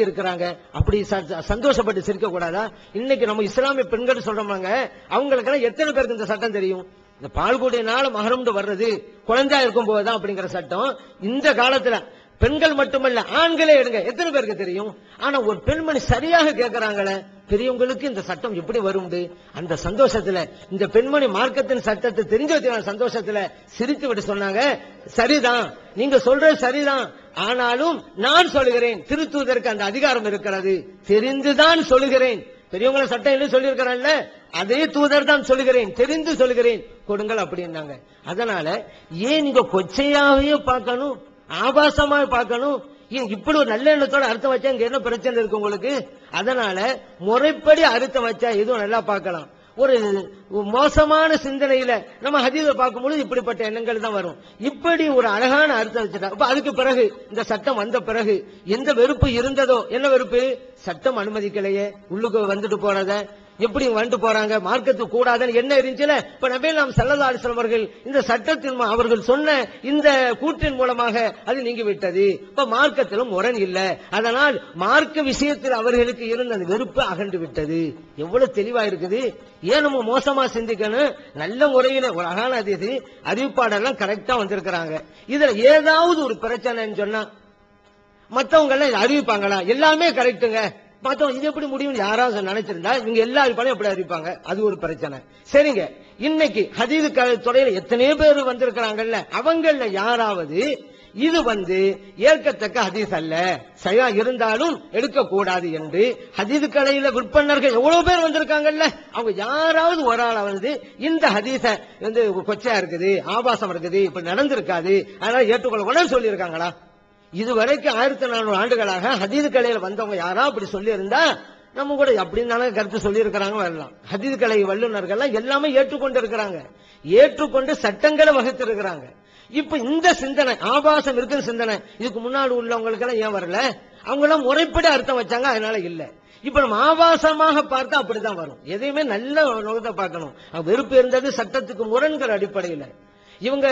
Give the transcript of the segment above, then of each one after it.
சுத்தி இருக்கிறாங்க. அப்படி சந்தோஷப்பட்டு சிரிக்க கூடாதா? இன்னைக்கு நம்ம இஸ்லாமிய பெண்கள் சொல்றோம்னாங்க அவங்களுக்கு எத்தனை பேருக்கு இந்த சட்டம் தெரியும்? இந்த பால்குடியினால மகரம்னு வர்றது குழந்தையா இருக்கும் போதுதான் அப்படிங்கிற சட்டம் இந்த காலத்துல. பெண்கள் மட்டுமல்ல ஆண்களே எடுங்க எத்தனை பேருக்கு தெரியும்? ஆனா ஒரு பெண்மணி சரியாக கேட்கிறாங்களே பெரியவங்களுக்கு இந்த சட்டம் எப்படி வரும் அந்த சந்தோஷத்துல இந்த பெண்மணி மார்க்கத்தின் சட்டத்தை தெரிஞ்சு வச்சிருக்க சந்தோஷத்துல சிரித்து விட்டு சொன்னாங்க சரிதான். நீங்க சொல்றது சரிதான். ஆனாலும் நான் சொல்லுகிறேன் திருத்துவதற்கு அந்த அதிகாரம் இருக்கிறது. தெரிந்துதான் சொல்லுகிறேன். பெரியவங்கள சட்டம் என்ன சொல்லியிருக்கிறான்ல அதே தூதர் தான் சொல்லுகிறேன் தெரிந்து சொல்லுகிறேன். கொடுங்கள் அப்படின்னாங்க. அதனால ஏன் நீங்க கொச்சையாவே பார்க்கணும் ஆபாசமா பார்க்கணும்? இப்படி ஒரு நல்ல எண்ணத்தோட அர்த்தம் வச்சா இங்க என்ன பிரச்சனை இருக்கு உங்களுக்கு? அதனால முறைப்படி அர்த்தம் வச்சா எதுவும் நல்லா பார்க்கலாம். ஒரு மோசமான சிந்தனையில நம்ம ஹதீஸை பார்க்கும்போது இப்படிப்பட்ட எண்ணங்கள் தான் வரும். இப்படி ஒரு அழகான அர்த்தம் வச்சுட்டா அப்ப அதுக்கு பிறகு இந்த சட்டம் வந்த பிறகு எந்த வெறுப்பு இருந்ததோ என்ன வெறுப்பு? சட்டம் அனுமதிக்கலையே உள்ளுக்கு வந்துட்டு போனதை. எப்படி வந்துட்டு போறாங்க? மார்க்கத்து கூடாதுன்னு என்ன இருந்துச்சுல? இப்ப நபே நாம் செல்லதா அலிஸ்லாம் அவர்கள் இந்த சட்டத்தின் அவர்கள் சொன்ன இந்த கூற்றின் மூலமாக அது நீங்கி விட்டது. இப்ப மார்க்கத்திலும் முரண் இல்ல. அதனால் மார்க்க விஷயத்தில் அவர்களுக்கு இருந்த அந்த வெறுப்பு அகன்று விட்டது. எவ்வளவு தெளிவா இருக்குது? ஏன் நம்ம மோசமா சிந்திக்கணும்? நல்ல முறையில ஒரு அழகான அதிதி அறிவிப்பாடெல்லாம் கரெக்டா வந்திருக்கிறாங்க. இதுல ஏதாவது ஒரு பிரச்சனைன்னு சொன்னா மத்தவங்க எல்லாம் அறிவிப்பாங்களா? எல்லாமே கரெக்ட்டுங்க பார்த்தோம் இது எப்படி முடியும் யாராவது நினைச்சிருந்தா இவங்க எல்லா அறிவிப்பாலும் எப்படி அறிவிப்பாங்க. அது ஒரு பிரச்சனை. சரிங்க. இன்னைக்கு ஹதீது துறையில எத்தனையோ பேர் வந்திருக்கிறாங்கல்ல அவங்கள யாராவது இது வந்து ஏற்கத்தக்க ஹதீஸ் அல்ல சரியா? இருந்தாலும் எடுக்க கூடாது என்று ஹதீது கலையில விற்பனர்கள் எவ்வளவு பேர் வந்திருக்காங்கல்ல அவங்க யாராவது ஒரு ஆளை வந்து இந்த ஹதீஸ வந்து கொச்சையா இருக்குது ஆபாசம் இருக்குது இப்ப நடந்திருக்காது அதனால ஏற்றுக்கொள்ள உடனே சொல்லியிருக்காங்களா? இதுவரைக்கும் ஆயிரத்தி நானூறு ஆண்டுகளாக ஹதீது கலையில வந்தவங்க யாரா அப்படி சொல்லி இருந்தா நம்ம கூட அப்படின்னு தானே கருத்து சொல்லி இருக்கிறாங்க வரலாம். ஹதீது கலை வல்லுநர்கள் எல்லாமே ஏற்றுக்கொண்டு இருக்கிறாங்க ஏற்றுக்கொண்டு சட்டங்களை வகுத்து இருக்கிறாங்க இப்ப இந்த சிந்தனை ஆபாசம் இருக்கிற சிந்தனை இதுக்கு முன்னாடி உள்ளவங்களுக்கு எல்லாம் ஏன் வரல? அவங்க எல்லாம் முறைப்படி அர்த்தம் வச்சாங்க அதனால இல்ல. இப்ப நம்ம ஆபாசமாக பார்த்தா அப்படிதான் வரும். எதையுமே நல்ல நோக்கத்தை பார்க்கணும். வெறுப்பு இருந்தது சட்டத்துக்கு முரண்கிற அடிப்படையில. இவங்க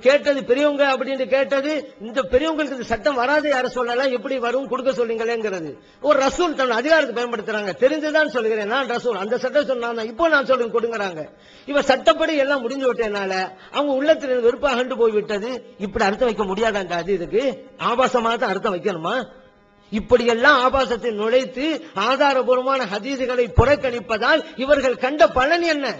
கேட்டது பெரியவங்க அப்படின்னு கேட்டது இந்த பெரியவங்களுக்கு இந்த சட்டம் வராது யார சொல்லலாம் எப்படி வரும் கொடுக்க சொல்றீங்களேங்கிறது. ஒரு ரசூல் தன் அதிகாரத்தை பயன்படுத்துறாங்க. தெரிஞ்சுதான் சொல்லுகிறேன் நான் ரசூல். அந்த சட்டம் சொன்னா இப்போ நான் சொல்றேன் கொடுங்கறாங்க. இவ சட்டப்படி எல்லாம் முடிஞ்சு விட்டதுனால அவங்க உள்ளத்தில் வெறுப்பா அகண்டு போய் விட்டது இப்படி அர்த்தம் வைக்க முடியாதாங்க அது இதுக்கு? ஆபாசமாக தான் அர்த்தம் வைக்கணுமா? இப்படியெல்லாம் ஆபாசத்தை நுழைத்து ஆதாரபூர்வமான ஹதீதுகளை புறக்கணிப்பதால் இவர்கள் கண்ட பலன் என்ன?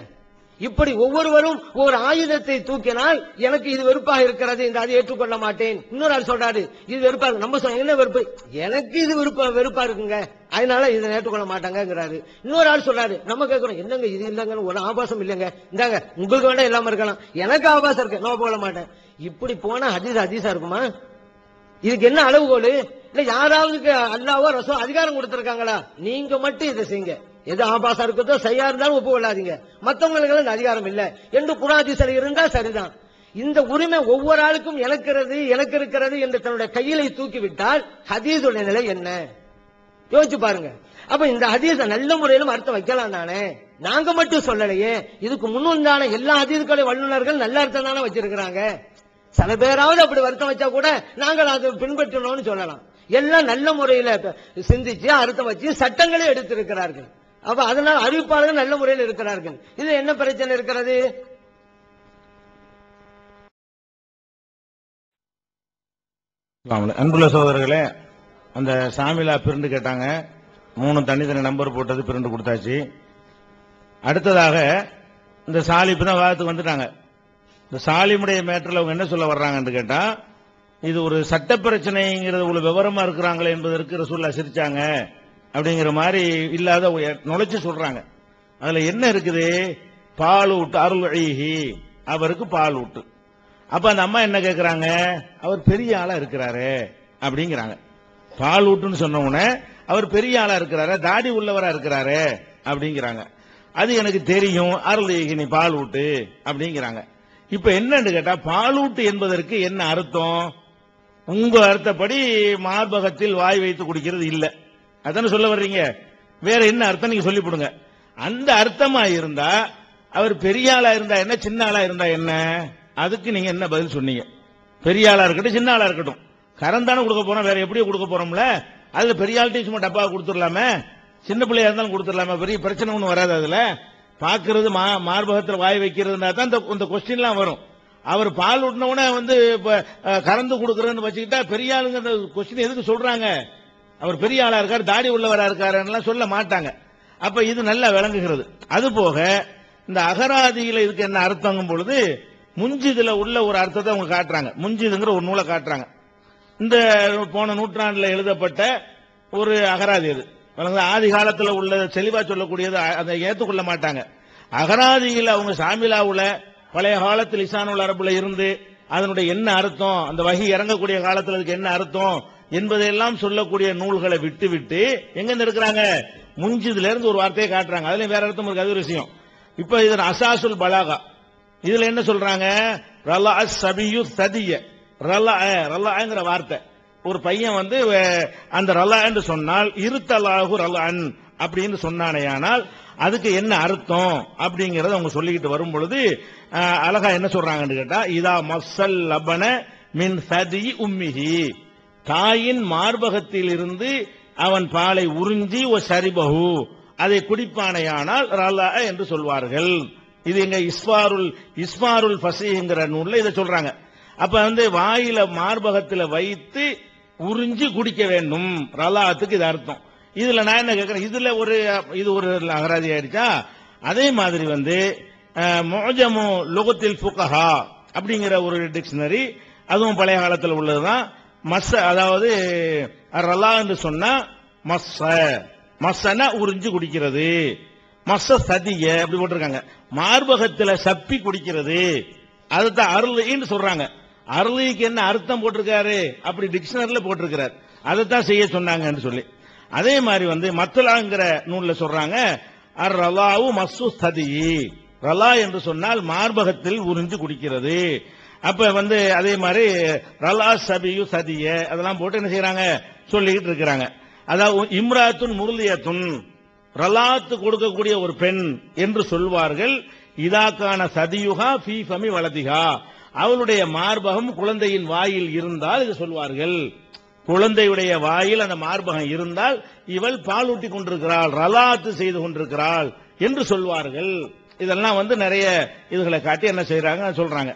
இப்படி ஒவ்வொருவரும் ஒரு ஆயுதத்தை தூக்கினால் எனக்கு இது வெறுப்பாக இருக்கிறது இந்த அதை ஏற்றுக்கொள்ள மாட்டேன். இன்னொரு ஆள் சொல்றாரு இது வெறுப்பா இருக்கு. நம்ம சொல்ல என்ன வெறுப்பு? எனக்கு இது வெறுப்பா வெறுப்பா இருக்குங்க. அதனால இதை ஏற்றுக்கொள்ள மாட்டாங்கிறாரு இன்னொரு ஆள் சொல்றாரு நம்ம கேட்கிறோம் என்னங்க இது இல்லைங்கன்னு ஒரு ஆபாசம் இல்லைங்க. இந்தாங்க உங்களுக்கு வேண்டாம் இல்லாம இருக்கலாம். எனக்கு ஆபாசம் இருக்கு நான் போட மாட்டேன். இப்படி போனா ஹதீஸ் அதிசா இருக்குமா? இதுக்கு என்ன அளவுகோல்? இல்ல யாராவது அல்லாவோ ரசம் அதிகாரம் கொடுத்திருக்காங்களா? நீங்க மட்டும் இதை செய்யுங்க. எது ஆபாசா இருக்குதோ சரியா இருந்தாலும் ஒப்பு கொள்ளாதீங்க. மத்தவங்களுக்கு அதிகாரம் இல்லை. என்று குராதிசல் இருந்தா சரிதான். இந்த உரிமை ஒவ்வொரு ஆளுக்கும் எனக்கிறது எனக்கு இருக்கிறது என்று தன்னுடைய கையிலை தூக்கி விட்டால் ஹதீஸுடைய நிலை என்ன? யோசிச்சு பாருங்க. அப்ப இந்த ஹதீஸ நல்ல முறையிலும் அர்த்தம் வைக்கலாம் தானே? நாங்க மட்டும் சொல்லலையே. இதுக்கு முன்னுந்தான எல்லா ஹதீஸ்களை வல்லுநர்கள் நல்ல அர்த்தம் தானே வச்சிருக்கிறாங்க. சில பேராவது அப்படி வருத்தம் வச்சா கூட நாங்கள் அதை பின்பற்றணும்னு சொல்லலாம். எல்லாம் நல்ல முறையில சிந்திச்சு அர்த்தம் வச்சு சட்டங்களே எடுத்திருக்கிறார்கள். அப்ப அதனால அறிவிப்பாளர்கள் நல்ல முறையில் இருக்கிறார்கள். இது என்ன பிரச்சனை இருக்கிறது? அன்புள்ள சோதரர்களே அந்த சாமிலா பிரிண்டு கேட்டாங்க. மூணு தனித்தனி நம்பர் போட்டது பிரிண்டு கொடுத்தாச்சு. அடுத்ததாக இந்த சாலிப்பு தான் வாதத்துக்கு வந்துட்டாங்க. இந்த சாலிமுடைய மேட்டரில் அவங்க என்ன சொல்ல வர்றாங்கன்னு கேட்டா இது ஒரு சட்ட பிரச்சனைங்கிறது ஒரு விவரமா இருக்கிறாங்களே என்பதற்கு ரசூல்லா சிரிச்சாங்க. அப்படிங்கிற மாதிரி இல்லாத நுழைச்சு சொல்றாங்க. அதுல என்ன இருக்குது? பால் ஊட்டு அருள் அழகி அவருக்கு பால் ஊட்டு அப்ப அந்த அம்மா என்ன கேட்கிறாங்க அவர் பெரிய ஆளா இருக்கிறாரு அப்படிங்கிறாங்க. பால் ஊட்டுன்னு சொன்ன உடனே அவர் பெரிய ஆளா இருக்கிறாரு தாடி உள்ளவரா இருக்கிறாரு அப்படிங்கிறாங்க. அது எனக்கு தெரியும் அருள் நீ பால் ஊட்டு அப்படிங்கிறாங்க. இப்ப என்னன்னு கேட்டா பால் ஊட்டு என்பதற்கு என்ன அர்த்தம்? உங்க அர்த்தப்படி மார்பகத்தில் வாய் வைத்து குடிக்கிறது இல்லை. அதான சொல்ல வர்றீங்க? வேற என்ன அர்த்தம்? நீங்க சொல்லி போடுங்க அந்த அர்த்தமா இருந்தா அவர் பெரிய ஆளா இருந்தா என்ன சின்ன ஆளா இருந்தா என்ன? அதுக்கு நீங்க என்ன பதில் சொன்னீங்க? பெரிய ஆளா இருக்கட்டும் சின்ன ஆளா இருக்கட்டும். கரந்தானே கொடுக்க போறோம் வேற எப்படியோ கொடுக்க போறோம்ல? அதுல பெரிய ஆள்கிட்ட சும்மா டப்பா கொடுத்துடலாமே? சின்ன பிள்ளையா இருந்தாலும் கொடுத்துடலாமே? பெரிய பிரச்சனை ஒன்றும் வராது அதுல. பாக்குறது மா மார்பகத்தில் வாய் வைக்கிறதுனா தான் இந்த- இந்த கொஸ்டின்லாம் வரும். அவர் பால் ஊட்டினவுடனே வந்து கறந்து கொடுக்கறன்னு வச்சுக்கிட்டா பெரிய ஆளுங்க கொஸ்டின் எதுக்கு சொல்றாங்க? அவர் பெரிய ஆளா இருக்கார் தாடி உள்ளவரா இருக்காருன்னு சொல்ல மாட்டாங்க. அப்ப இது நல்லா விளங்குகிறது. அது போக இந்த அகராதியில இதுக்கு என்ன அர்த்தங்கும் பொழுது முஞ்சிதுல உள்ள ஒரு அர்த்தத்தை அவங்க காட்டுறாங்க. முஞ்சிதுங்கிற ஒரு நூலை காட்டுறாங்க. இந்த போன நூற்றாண்டுல எழுதப்பட்ட ஒரு அகராதி அது. ஆதி காலத்துல உள்ள தெளிவா சொல்லக்கூடியது அதை ஏத்துக்கொள்ள மாட்டாங்க. அகராதியில் அவங்க சாமிலாவுல பழைய காலத்தில் இசானுல் அரபுல இருந்து அதனுடைய என்ன அர்த்தம் அந்த வகி இறங்கக்கூடிய காலத்தில் அதுக்கு என்ன அர்த்தம் என்பதையெல்லாம் சொல்லக்கூடிய நூல்களை விட்டுவிட்டு எங்க இருக்கிறாங்க முஞ்சிதுல இருந்து ஒரு வார்த்தையை காட்டுறாங்க. அதுல வேற அர்த்தம் இருக்கு. அது ஒரு விஷயம். இப்ப இது அசாசுல் பலாகா. இதுல என்ன சொல்றாங்க? ரலா சபியு சதிய. ரலா ரலாங்கிற வார்த்தை. ஒரு பையன் வந்து அந்த ரலா என்று சொன்னால் இருத்தலாகு ரலான் அப்படின்னு சொன்னானேயானால் அதுக்கு என்ன அர்த்தம் அப்படிங்கறத அவங்க சொல்லிக்கிட்டு வரும் பொழுது அழகா என்ன சொல்றாங்கன்னு கேட்டா இதா மசல் லபன மின் சதி உம்மிஹி. தாயின் மார்பகத்தில் இருந்து அவன் பாலை உறிஞ்சி ஓ சரிபகு அதை குடிப்பானையானால் ரலா என்று சொல்வார்கள். இது எங்க இஸ்வாருல் இஸ்மாருல் பசிங்கிற நூல்ல இதை சொல்றாங்க. அப்ப வந்து வாயில மார்பகத்தில் வைத்து உறிஞ்சி குடிக்க வேண்டும். ரலாத்துக்கு இது அர்த்தம். இதுல நான் என்ன கேட்கிறேன் இதுல ஒரு இது ஒரு அகராதி ஆயிடுச்சா? அதே மாதிரி வந்து மோஜமோ மோஜமு லுகத்தில் ஃபுகஹா அப்படிங்கிற ஒரு டிக்ஷனரி அதுவும் பழைய காலத்தில் உள்ளதுதான். மச அதாவது ரலா என்று சொன்னா மஸ்ஸ மஸ்ஸன உறிஞ்சு குடிக்கிறது. மஸ்ஸ சதிய அப்படி போட்டிருக்காங்க. மார்பகத்துல சப்பி குடிக்கிறது. அதுதான் அருளின்னு சொல்றாங்க. அருளிக்கு என்ன அர்த்தம் போட்டிருக்காரு? அப்படி டிக்ஷனரியில போட்டிருக்கிறார். அதைத்தான் செய்ய சொன்னாங்கன்னு சொல்லி. அதே மாதிரி வந்து மத்தலாங்கிற நூல்ல சொல்றாங்க அர் ரலாவு மசு சதி ரலா என்று சொன்னால் மார்பகத்தில் உறிஞ்சு குடிக்கிறது. அப்ப வந்து அதே மாதிரி ரலா சபியு சதிய அதெல்லாம் போட்டு என்ன செய்யறாங்க சொல்லிக்கிட்டு இருக்கிறாங்க. அதாவது இம்ராத்துன் முருளியத்துன் ரலாத்து கொடுக்கக்கூடிய ஒரு பெண் என்று சொல்வார்கள் இதாக்கான சதியுகா ஃபீ ஃபமி வலதிகா. அவளுடைய மார்பகம் குழந்தையின் வாயில் இருந்தால் இது சொல்வார்கள். குழந்தையுடைய வாயில் அந்த மார்பகம் இருந்தால் இவள் பாலூட்டி கொண்டிருக்கிறாள் ரலாத்து செய்து கொண்டிருக்கிறாள் என்று சொல்வார்கள். இதெல்லாம் வந்து நிறைய இதுகளை காட்டி என்ன செய்யறாங்க சொல்றாங்க.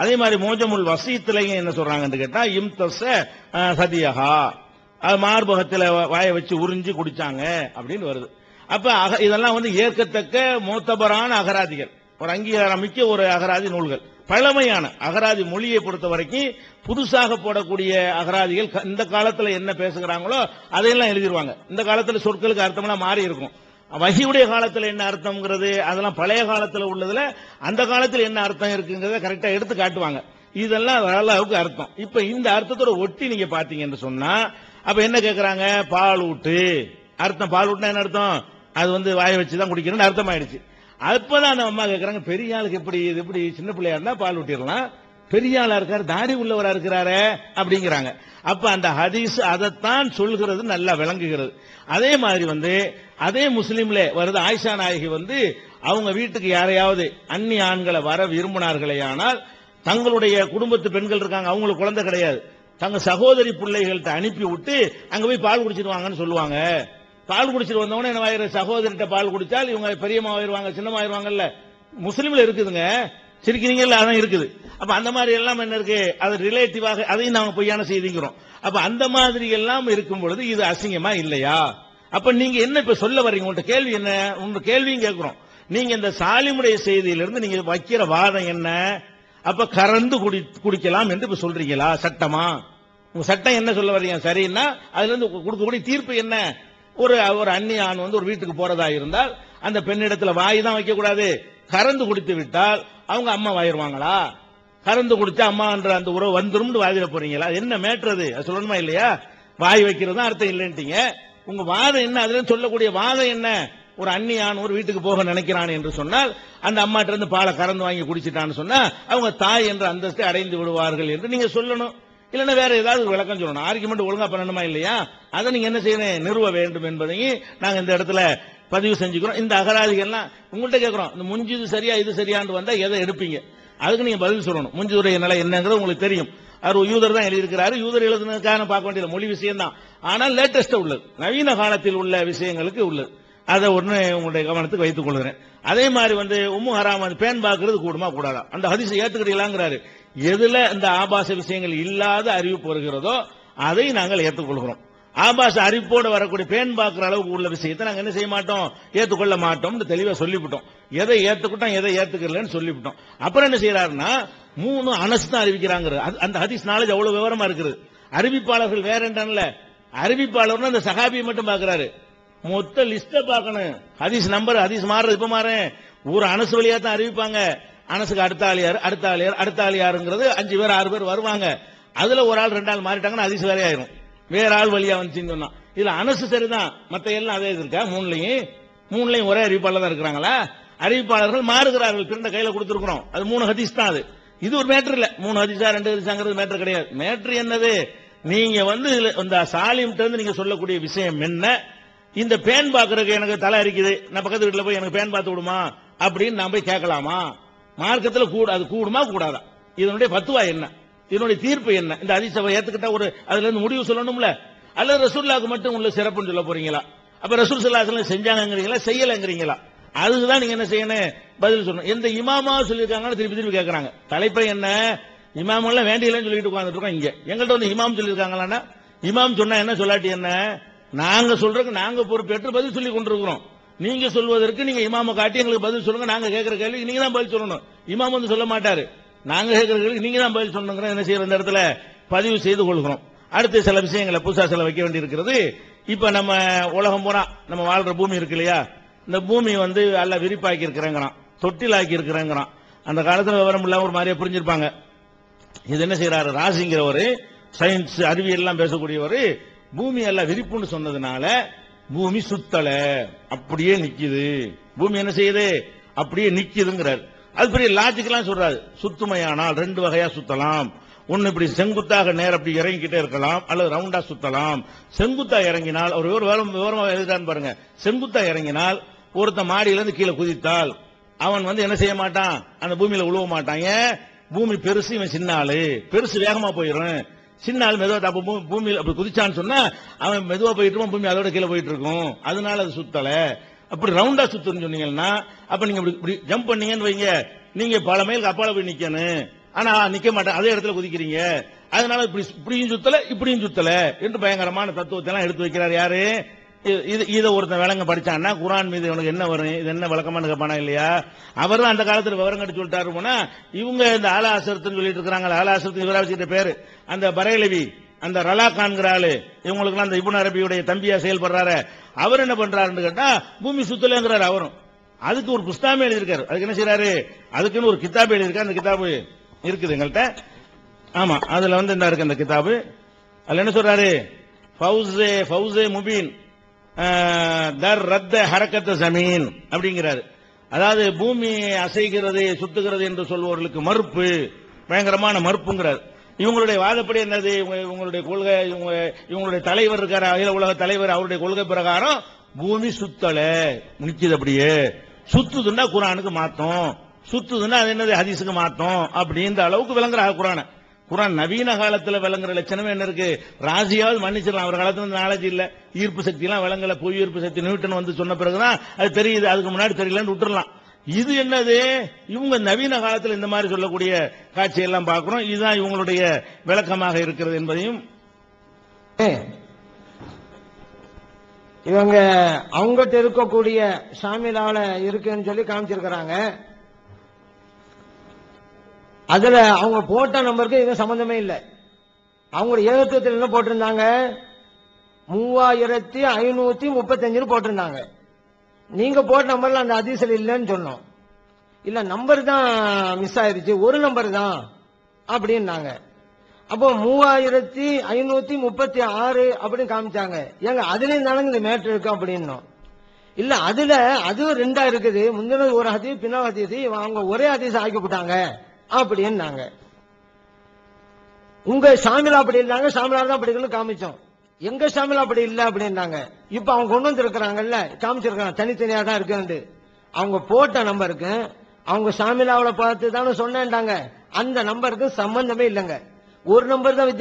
அதே மாதிரி மோஜமுல் வசீத்திலையும் என்ன சொல்றாங்கன்னு கேட்டா இம்தச சதியகா சதியஹா. அது மார்பகத்துல வாயை வச்சு உறிஞ்சு குடிச்சாங்க அப்படின்னு வருது. அப்ப அக- இதெல்லாம் வந்து ஏற்கத்தக்க மோத்தபரான அகராதிகள். ஒரு அங்கீகாரம் மிக்க ஒரு அகராதி நூல்கள். பழமையான அகராதி மொழியை பொறுத்த வரைக்கும் புதுசாக போடக்கூடிய அகராதிகள் க- இந்த காலத்துல என்ன பேசுகிறாங்களோ அதையெல்லாம் எழுதிருவாங்க. இந்த காலத்தில் சொற்களுக்கு அர்த்தம்லாம் மாறி இருக்கும் வகியுடைய காலத்தில் என்ன அர்த்தம்ங்கிறது அதெல்லாம் பழைய காலத்தில் உள்ளதுல அந்த காலத்தில் என்ன அர்த்தம் இருக்குங்கிறத கரெக்டாக எடுத்து காட்டுவாங்க. இதெல்லாம் அளவுக்கு அர்த்தம். இப்ப இந்த அர்த்தத்தோட ஒட்டி நீங்க பாத்தீங்கன்னு சொன்னா அப்ப என்ன கேக்குறாங்க? பால் ஊட்டு. அர்த்தம் பால் ஊட்டுனா என்ன அர்த்தம்? அது வந்து வாய வச்சு தான் குடிக்கணும்னு அர்த்தம் ஆயிடுச்சு அப்பதான் அந்த அம்மா கேக்குறாங்க பெரிய ஆளுக்கு எப்படி இது எப்படி சின்ன பிள்ளையா இருந்தா பால் ஊட்டிடலாம். பெரிய ஆளா இருக்காரு தாடி உள்ளவரா இருக்கிறாரே அப்படிங்கிறாங்க. அப்ப அந்த ஹதீஸ் அதைத்தான் சொல்கிறது நல்லா விளங்குகிறது. அதே மாதிரி வந்து அதே முஸ்லீம்ல வருது ஆயிஷா நாயகி வந்து அவங்க வீட்டுக்கு யாரையாவது அந்நி ஆண்களை வர விரும்பினார்களேயானால் தங்களுடைய குடும்பத்து பெண்கள் இருக்காங்க அவங்களுக்கு குழந்தை கிடையாது. தங்க சகோதரி பிள்ளைகள்கிட்ட அனுப்பி விட்டு அங்க போய் பால் குடிச்சிருவாங்கன்னு சொல்லுவாங்க. பால் குடிச்சிட்டு வந்தவொடனே என்ன சகோதரிட்ட பால் குடிச்சால் இவங்க பெரியம்மா ஆயிருவாங்க சின்னம்மா ஆயிருவாங்கல்ல. முஸ்லீம்ல இருக்குதுங்க. சிரிக்கிறீங்கல்ல அதான் இருக்குது. அப்ப அந்த மாதிரி எல்லாம் என்ன இருக்கு? அது ரிலேட்டிவாக அதையும் நாங்க பொய்யான செய்திங்கிறோம். அப்ப அந்த மாதிரி எல்லாம் இருக்கும் பொழுது இது அசிங்கமா இல்லையா? அப்ப நீங்க என்ன இப்ப சொல்ல வர்றீங்க? உங்கள்ட்ட கேள்வி என்ன? உங்க கேள்வியும் கேட்கிறோம். நீங்க இந்த சாலிமுடைய செய்தியிலிருந்து நீங்க வைக்கிற வாதம் என்ன? அப்ப கறந்து குடி குடிக்கலாம் என்று இப்ப சொல்றீங்களா? சட்டமா? உங்க சட்டம் என்ன சொல்ல வர்றீங்க? சரின்னா அதுல இருந்து கொடுக்கக்கூடிய தீர்ப்பு என்ன? ஒரு ஒரு அந்நிய ஆண் வந்து ஒரு வீட்டுக்கு போறதா இருந்தால் அந்த பெண்ணிடத்துல வாய் தான் வைக்க கூடாது கறந்து குடித்து விட்டால் அவங்க அம்மா வாயிருவாங்களா? கறந்து குடிச்சா அம்மான்ற அந்த உறவு வந்துரும்னு வாதிட போறீங்களா? என்ன மேட்டுறது அது? சொல்லணுமா இல்லையா? வாய் வைக்கிறது தான் அர்த்தம் இல்லைன்ட்டீங்க. உங்க வாதம் என்ன? அதுல சொல்லக்கூடிய வாதம் என்ன? ஒரு அண்ணியான் ஒரு வீட்டுக்கு போக நினைக்கிறான் என்று சொன்னால் அந்த அம்மாட்ட இருந்து பாலை கறந்து வாங்கி குடிச்சிட்டான்னு சொன்னா அவங்க தாய் என்ற அந்தஸ்தை அடைந்து விடுவார்கள் என்று நீங்க சொல்லணும். இல்லைன்னா வேற ஏதாவது விளக்கம் சொல்லணும். ஆர்குமெண்ட் ஒழுங்கா பண்ணணுமா இல்லையா? அதை நீங்க என்ன செய்யணும்? நிறுவ வேண்டும் என்பதையும் நாங்க இந்த இடத்துல பதிவு செஞ்சுக்கிறோம். இந்த அகராதிகள்லாம் உங்கள்கிட்ட கேட்கிறோம் இந்த முஞ்சு இது சரியா இது சரியான்னு வந்தா எதை எடுப்பீங்க? அதுக்கு நீங்க பதில் சொல்லணும். முஞ்சுடைய நிலை என்னங்கிறது உங்களுக்கு தெரியும். அவர் யூதர் தான் எழுதியிருக்கிறாரு. யூதர் எழுதுனதுக்காக பார்க்க வேண்டியது மொழி விஷயம் தான் ஆனால் லேட்டஸ்டா உள்ளது. நவீன காலத்தில் உள்ள விஷயங்களுக்கு உள்ளது. அதை ஒன்று உங்களுடைய கவனத்துக்கு வைத்துக் கொள்கிறேன். அதே மாதிரி வந்து உம்மு ஹராம் வந்து பேன் பார்க்கறது கூடுமா கூடாதா? அந்த ஹதிசை ஏத்துக்கிட்டீங்களாங்கிறாரு. எதுல இந்த ஆபாச விஷயங்கள் இல்லாத அறிவிப்பு வருகிறதோ அதை நாங்கள் ஏற்றுக்கொள்கிறோம். ஆபாச அறிவிப்போடு வரக்கூடிய பேன் பார்க்குற அளவுக்கு உள்ள விஷயத்தை நாங்கள் என்ன செய்ய மாட்டோம்? ஏற்றுக்கொள்ள மாட்டோம்னு தெளிவாக சொல்லிவிட்டோம். எதை ஏற்றுக்கிட்டோம் எதை ஏற்றுக்கலன்னு சொல்லிவிட்டோம். அப்புறம் என்ன செய்யறாருன்னா மூணு அனசு தான் அறிவிக்கிறாங்க அந்த ஹதீஸ் நாலேஜ் அவ்வளவு விவரமா இருக்குது. அறிவிப்பாளர்கள் வேற என்னல அறிவிப்பாளர்னு அந்த சகாபியை மட்டும் பார்க்குறாரு மொத்த லிஸ்ட பார்க்கணும் ஹதீஸ் நம்பர் ஹதீஸ் மாறுறது இப்ப மாறேன் ஒரு அனசு வழியா தான் அறிவிப்பாங்க. அனசுக்கு அடுத்த ஆளியார் அடுத்த ஆளியார் அடுத்த ஆளியாருங்கிறது அஞ்சு பேர் ஆறு பேர் வருவாங்க. அதுல ஒரு ஆள் ரெண்டு ஆள் மாறிட்டாங்கன்னா ஹதீஸ் வேற ஆயிரும் வேற ஆள் வழியா வந்துச்சுன்னு சொன்னான். இதுல அனசு சரிதான். மத்த எல்லாம் அதே இது இருக்கா? மூணுலையும். மூணுலையும் ஒரே அறிவிப்பாளர் தான் இருக்கிறாங்களா? அறிவிப்பாளர்கள் மாறுகிறார்கள். பிறந்த கையில கொடுத்துருக்கிறோம். அது மூணு ஹதீஸ் தான் அது. இது ஒரு மேட்ரு இல்ல. மூணு ஹதீஸா ரெண்டு ஹதீஸாங்கிறது மேட்ரு கிடையாது. மேட்ரு என்னது? நீங்க வந்து இதுல இந்த சாலிம்ட்ட இருந்து நீங்க சொல்லக்கூடிய விஷயம் என்ன? இந்த பேன் பாக்குறதுக்கு எனக்கு தலை அரிக்குது. நான் பக்கத்து வீட்டுல போய் எனக்கு பேன் பார்த்து விடுமா? அப்படின்னு நான் போய் கேட்கலாமா? மார்க்கத்துல கூட அது கூடுமா? கூடாதா? இதனுடைய பத்துவா என்ன? இதனுடைய தீர்ப்பு என்ன? இந்த அதிசவை ஏத்துக்கிட்டா ஒரு அதுல இருந்து முடிவு சொல்லணும்ல? அல்ல ரசூல்லாக்கு மட்டும் உள்ள சிறப்புன்னு சொல்ல போறீங்களா? அப்ப ரசூல் சல்லாஹ் செஞ்சாங்கங்கிறீங்களா? செய்யலங்கிறீங்களா? அதுதான் நீங்க என்ன செய்யணும்? பதில் சொல்லணும். எந்த இமாமா சொல்லியிருக்காங்கன்னு திருப்பி திருப்பி கேட்கறாங்க தலைப்பை என்ன? இமாம் எல்லாம் வேண்டியலன்னு சொல்லிட்டு உட்காந்துட்டு இருக்கோம் இங்க. எங்கள்கிட்ட வந்து இமாம் சொல்லியிருக்காங்களான்னா? இமாம் சொன்னா என்ன சொல்லாட்டி என்ன? நாங்க சொல்றதுக்கு நாங்க பொறுப்பேற்று பதில் சொல்லி கொண்டிருக்கிறோம். நீங்க சொல்வதற்கு நீங்க இமாம காட்டி எங்களுக்கு பதில் சொல்லுங்க. நாங்க கேட்கிற கேள்விக்கு நீங்க தான் பதில் சொல்லணும். இமாம் வந்து சொல்ல மாட்டாரு. நாங்கள் கேட்கறதுக்கு நீங்க தான் பதில் சொல்லணுங்கிற என்ன செய்யற இந்த இடத்துல பதிவு செய்து கொள்கிறோம். அடுத்து சில விஷயங்களை புதுசா சில வைக்க வேண்டியிருக்கிறது. இப்ப நம்ம உலகம் பூரா நம்ம வாழ்ற பூமி இருக்கு இல்லையா? இந்த பூமி வந்து அல்ல விரிப்பாக்கி இருக்கிறேங்கிறான். தொட்டிலாக்கி இருக்கிறேங்கிறான். அந்த காலத்துல விவரம் இல்லாம ஒரு மாதிரியா புரிஞ்சிருப்பாங்க. இது என்ன செய்யறாரு ராசிங்கிறவர் சயின்ஸ் அறிவியல் எல்லாம் பேசக்கூடியவர் பூமி எல்லாம் விரிப்புன்னு சொன்னதுனால பூமி சுத்தல. அப்படியே நிக்குது. பூமி என்ன செய்யுது? அப்படியே நிக்குதுங்கிறார். அது பெரிய லாஜிக்கெல்லாம் சொல்றாரு. சுத்துமையானால் ரெண்டு வகையா சுத்தலாம். ஒன்னு இப்படி செங்குத்தாக நேரம் அப்படி இறங்கிக்கிட்டே இருக்கலாம் அல்லது ரவுண்டா சுத்தலாம். செங்குத்தா இறங்கினால் ஒரு விவரம் விவரமா எழுதுறான்னு பாருங்க. செங்குத்தா இறங்கினால் ஒருத்த மாடியிலிருந்து கீழே குதித்தால் அவன் வந்து என்ன செய்ய மாட்டான்? அந்த பூமியில உழுவ மாட்டான். ஏன்? பூமி பெருசு இவன் சின்ன ஆளு பெருசு வேகமா போயிடும். சின்ன ஆள் மெதுவா அப்ப பூமியில் அப்படி குதிச்சான்னு சொன்னா அவன் மெதுவா போயிட்டு பூமி அதோட கீழே போயிட்டு இருக்கும். அதனால அது சுத்தலை. அப்படி ரவுண்டா சுத்துன்னு சொன்னீங்கன்னா அப்ப நீங்க இப்படி இப்படி ஜம்ப் பண்ணீங்கன்னு வைங்க. நீங்க பல மைலுக்கு அப்பால போய் நிக்கணும். ஆனா நிக்க மாட்டேன். அதே இடத்துல குதிக்கிறீங்க. அதனால இப்படி இப்படியும் சுத்தல இப்படியும் சுத்தல என்று பயங்கரமான தத்துவத்தை எல்லாம் எடுத்து வைக்கிறார் யாரு? இது- இது இதை ஒருத்தன் விளங்க படிச்சான்னா குரான் மீது இவனுக்கு என்ன வரும்? இது என்ன விளக்கமானு கேட்பானா இல்லையா? அவர் அந்த காலத்தில் விவரம் கட்டி சொல்லிட்டாரு போனா இவங்க இந்த ஆலாசரத்துன்னு சொல்லிட்டு இருக்கிறாங்க ஆலாசரத்து இவரா வச்சுக்கிட்ட பேரு. அந்த பரையலவி அந்த ரலா கான்கிற ஆளு இவங்களுக்கு அந்த இபுன் அரபியுடைய தம்பியா செயல்படுறாரு அவர் என்ன பண்றாருன்னு கேட்டா பூமி சுத்தலங்கிறாரு அவரும். அதுக்கு ஒரு புஸ்தாமே எழுதியிருக்காரு. அதுக்கு என்ன செய்யறாரு அதுக்குன்னு ஒரு கிதாபு எழுதியிருக்காரு. அந்த கிதாபு இருக்குது எங்கள்கிட்ட ஆமா அதுல வந்து என்ன இருக்கு அந்த கிதாபு அதுல என்ன சொல்றாரு? ஃபவுசே ஃபவுசே முபீன் தர் ரத்த ஹரக்கத்த ஜமீன் அப்படிங்கிறாரு. அதாவது பூமி அசைகிறது சுத்துகிறது என்று சொல்பவர்களுக்கு மறுப்பு பயங்கரமான மறுப்புங்கிறார். இவங்களுடைய வாதப்படி என்னது? இவங்க- இவங்களுடைய கொள்கை இவங்க இவங்களுடைய தலைவர் இருக்காரு அகில உலக தலைவர் அவருடைய கொள்கை பிரகாரம் பூமி சுத்தல. நிக்குது அப்படியே. சுத்துதுன்னா குரானுக்கு மாத்தம். சுத்துதுன்னா அது என்னது? ஹதீஸுக்கு மாத்தம். அப்படின்ற அளவுக்கு விளங்குற குரான. குரான் நவீன காலத்துல விளங்குற லட்சணமே என்ன இருக்கு? ராசியாவது மன்னிச்சிடலாம். அவர் காலத்துல நாலேஜ் இல்ல. ஈர்ப்பு சக்தி எல்லாம் விளங்கல. புவி ஈர்ப்பு சக்தி நியூட்டன் வந்து சொன்ன பிறகுதான் அது தெரியுது. அதுக்கு முன்னாடி தெரியலன்னு விட்டுறலாம். இது என்னது? இவங்க நவீன காலத்துல இந்த மாதிரி சொல்லக்கூடிய காட்சி எல்லாம் பார்க்கிறோம். இதுதான் இவங்களுடைய விளக்கமாக இருக்கிறது என்பதையும் இவங்க அவங்ககிட்ட இருக்கக்கூடிய ஷாமிலால இருக்குன்னு சொல்லி காமிச்சிருக்கிறாங்க. அதுல அவங்க போட்ட நம்பருக்கு இது சம்பந்தமே இல்லை. அவங்களோட ஏகத்துவத்தில் என்ன போட்டிருந்தாங்க. மூவாயிரத்தி ஐநூத்தி முப்பத்தஞ்சுன்னு போட்டிருந்தாங்க. நீங்க போட்ட நம்பர்ல அந்த அதிசல் இல்லைன்னு சொன்னோம். இல்ல நம்பர் தான் மிஸ் ஆயிருச்சு. ஒரு நம்பர் தான் அப்படின்னாங்க. அப்போ மூவாயிரத்தி ஐநூத்தி முப்பத்தி ஆறு அப்படின்னு காமிச்சாங்க. ஏங்க அதுலயும் தானங்க இந்த மேட்ரு இருக்கு அப்படின்னோம். இல்ல அதுல அதுவும் ரெண்டா இருக்குது. முந்தினது ஒரு அதிசயம் பின்னா அதிசயம் அவங்க ஒரே அதிசயம் ஆக்கிவிட்டாங்க அப்படின்னாங்க. உங்க சாமிலா அப்படி இருந்தாங்க. சாமிலா தான் படிக்கணும்னு காமிச்சோம். எங்க சாமியில் அப்படி இல்ல அப்படின்னாங்க. இப்ப அவங்க கொண்டு வந்திருக்கிறாங்கல்ல காமிச்சிருக்காங்க தனித்தனியாக தான் இருக்குன்னு அவங்க போட்ட நம்பருக்கு அவங்க சாமிலாவில பார்த்து தானே சொன்னேன்டாங்க அந்த நம்பருக்கு சம்பந்தமே இல்லைங்க. ஒரு நம்பர் தான்